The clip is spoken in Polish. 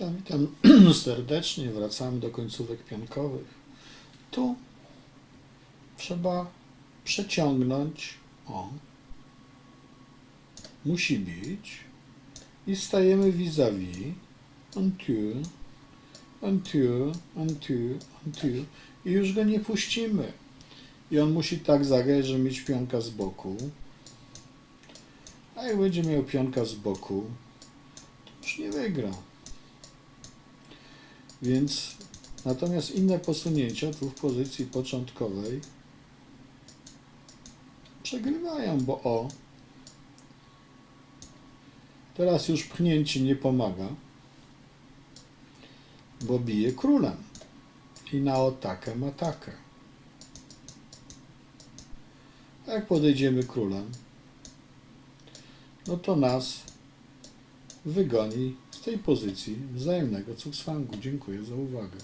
Witam, witam serdecznie. Wracamy do końcówek pionkowych. Tu trzeba przeciągnąć. O. Musi być. I stajemy vis-a-vis. Tu, on tu, on tu, on tu. I już go nie puścimy. I on musi tak zagrać, żeby mieć pionka z boku. A jak będzie miał pionka z boku, to już nie wygra. Więc natomiast inne posunięcia tu w pozycji początkowej przegrywają, bo o. Teraz już pchnięcie nie pomaga, bo bije królem. I na otakę ma takę. Jak podejdziemy królem, no to nas wygoni z tej pozycji wzajemnego cukswangu. Dziękuję za uwagę.